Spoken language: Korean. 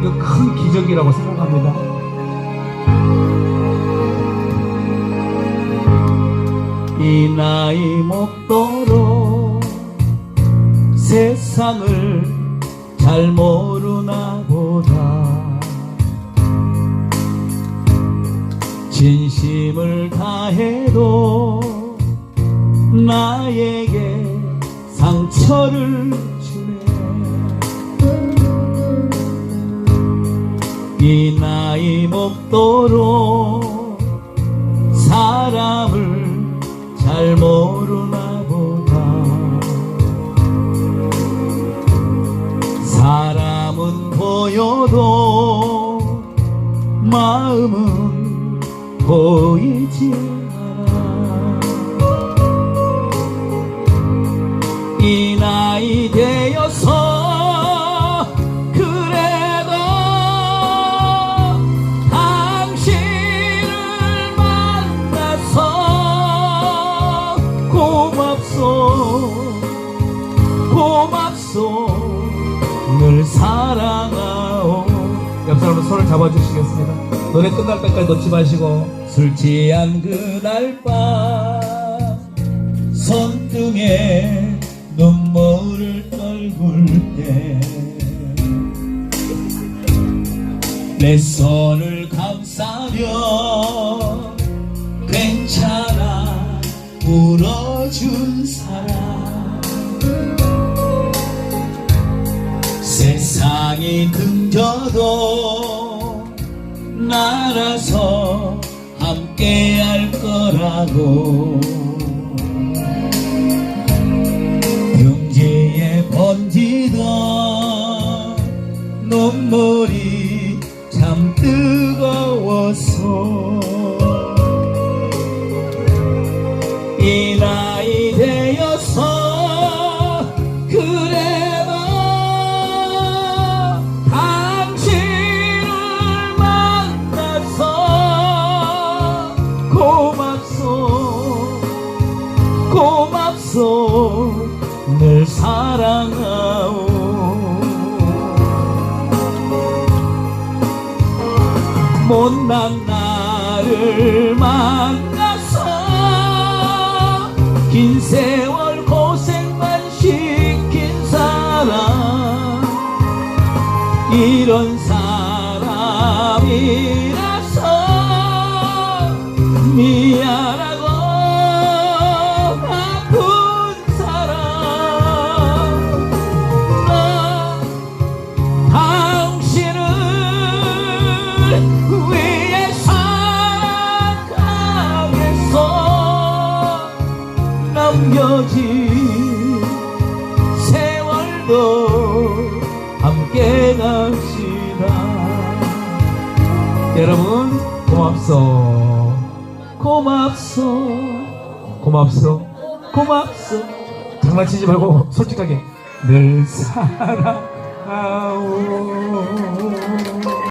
이거 큰 기적이라고 생각합니다. 이 나이 먹도록 세상을 잘 모르나 보다 진심을 다해도 나에게 상처를 주네 이 나이 먹도록 사람을 잘 모르나 보다. 사람은 보여도 마음은 보이지 늘 사랑하오. 옆 사람은 손을 잡아주시겠습니다. 노래 끝날 때까지 놓지 마시고. 술 취한 그날 밤 손등에 눈물을 떨굴 때 내 손을 감싸며 괜찮아 울어준 사람 세상이 등져도 날아서 함께 할 거라고. 경제에 번지던 눈물이 참 뜨거워서 이 나이 늘 사랑하오. 못난 나를 만나서 긴 세월 고생만 시킨 사람. 이런 사람이라서 미안하 세월도 함께 갑시다. 여러분 고맙소. 고맙소. 고맙소. 고맙소. 장난치지 말고 솔직하게 늘 사랑하오